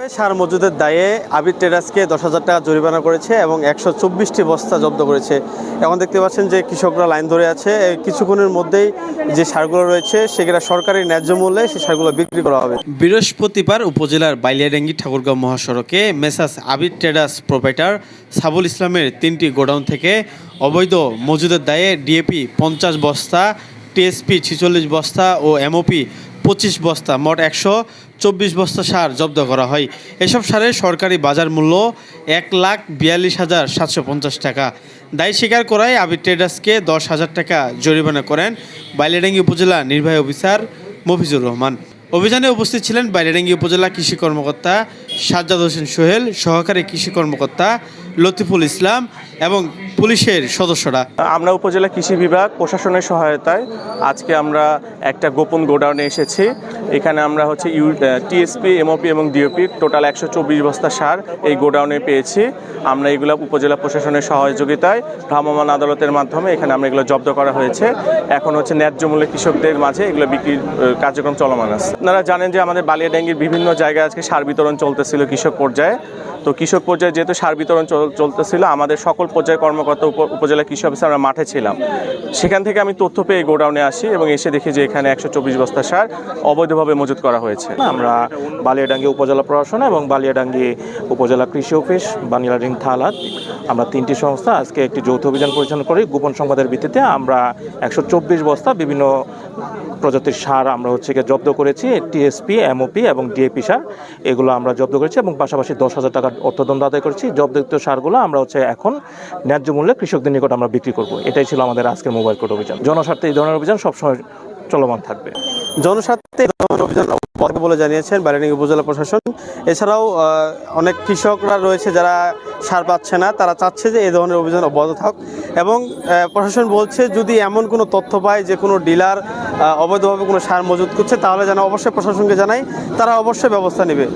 সার মজুদের দায়ে আবির টেরাসকে দশ হাজার টাকা জরিমানা করেছে এবং একশো চব্বিশটি বস্তা জব্দ করেছে। এখন দেখতে পাচ্ছেন যে কৃষকরা লাইন ধরে আছে। কিছুক্ষণের মধ্যেই যে সারগুলো রয়েছে, সেগুলো সরকারি ন্যায্য মূল্যে সেই সারগুলো বিক্রি করা হবে। বৃহস্পতিবার উপজেলার বাইলিয়াডাঙ্গি ঠাকুরগাঁও মহাসড়কে মেসাস আবির টেরাস প্রোপাইটার সাবুল ইসলামের তিনটি গোডাউন থেকে অবৈধ মজুদের দায়ে ডিএপি পঞ্চাশ বস্তা, টিএসপি ছিচল্লিশ বস্তা ও এমওপি পঁচিশ বস্তা, মোট একশো চব্বিশ বস্তা সার জব্দ করা হয়। এসব সারের সরকারি বাজার মূল্য এক লাখ বিয়াল্লিশ হাজার সাতশো পঞ্চাশ টাকা। দায় স্বীকার করায় আবির ট্রেডার্সকে দশ হাজার টাকা জরিমানা করেন বাইলেডাঙ্গি উপজেলা নির্বাহী অফিসার মফিজুর রহমান। অভিযানে উপস্থিত ছিলেন বাইলেডাঙ্গি উপজেলা কৃষি কর্মকর্তা সাজ্জাদ হোসেন সোহেল, সহকারী কৃষি কর্মকর্তা লতিফুল ইসলাম এবং পুলিশের সদস্যরা। আমরা উপজেলা কৃষি বিভাগ, প্রশাসনের সহায়তায় আজকে আমরা একটা গোপন গোডাউনে এসেছি। এখানে আমরা হচ্ছে ইউ টিএসপি, এমওপি এবং ডিওপি টোটাল একশো চব্বিশ বস্তা সার এই গোডাউনে পেয়েছি। আমরা এগুলো উপজেলা প্রশাসনের সহযোগিতায় ভ্রাম্যমাণ আদালতের মাধ্যমে এখানে আমরা এগুলো জব্দ করা হয়েছে। এখন হচ্ছে ন্যায্য মূল্যে কৃষকদের মাঝে এগুলো বিক্রির কার্যক্রম চলমান আছে। আপনারা জানেন যে আমাদের বালিয়াডাঙ্গির বিভিন্ন জায়গায় আজকে সার বিতরণ চলতেছিল কৃষক পর্যায়ে। তো কৃষক পর্যায়ে যেহেতু সার বিতরণ চল- চলতেছিল, আমাদের সকল পর্যায়ের কর্মকর্তা উপ- উপজেলা কৃষি অফিসে আমরা মাঠে ছিলাম। সেখান থেকে আমি তথ্য পেয়ে গোডাউনে আসি এবং এসে দেখি যে এখানে একশো চব্বিশ বস্তা সার অবৈধভাবে মজুত করা হয়েছে। আমরা বালিয়াডাঙ্গি উপজেলা প্রশাসন এবং বালিয়াডাঙ্গি উপজেলা কৃষি অফিস, বানিলারিং থালাত, আমরা তিনটি সংস্থা, আজকে একটি যৌথ অভিযান পরিচালনা করি। গোপন সংবাদের ভিত্তিতে আমরা একশো চব্বিশ বস্তা বিভিন্ন প্রজাতির সার আমরা হচ্ছে গিয়ে জব্দ করেছি, টিএসপি, এমওপি এবং ডিএপি সার। এগুলো আমরা জব্দ করেছি এবং পাশাপাশি দশ হাজার টাকার অর্থদণ্ড আদায় করেছি। জব্দকৃত সারগুলো আমরা হচ্ছে এখন ন্যায্য মূল্যে কৃষকদের নিকট আমরা বিক্রি করব। এটাই ছিল আমাদের আজকের মোবাইল কোর্ট অভিযান। জনস্বার্থে এই ধরনের অভিযান সবসময় চলমান থাকবে। জনস্বার্থে অভিযান পথে বলে জানিয়েছেন বারানি উপজেলা প্রশাসন। এছাড়াও অনেক কৃষকরা রয়েছে যারা সার পাচ্ছে না, তারা চাচ্ছে যে এই ধরনের অভিযান অব্যাহত থাক এবং প্রশাসন বলছে যদি এমন কোনো তথ্য পায় যে কোনো ডিলার অবৈধভাবে কোনো সার মজুত করছে, তাহলে যেন অবশ্যই প্রশাসনকে জানাই, তারা অবশ্যই ব্যবস্থা নেবে।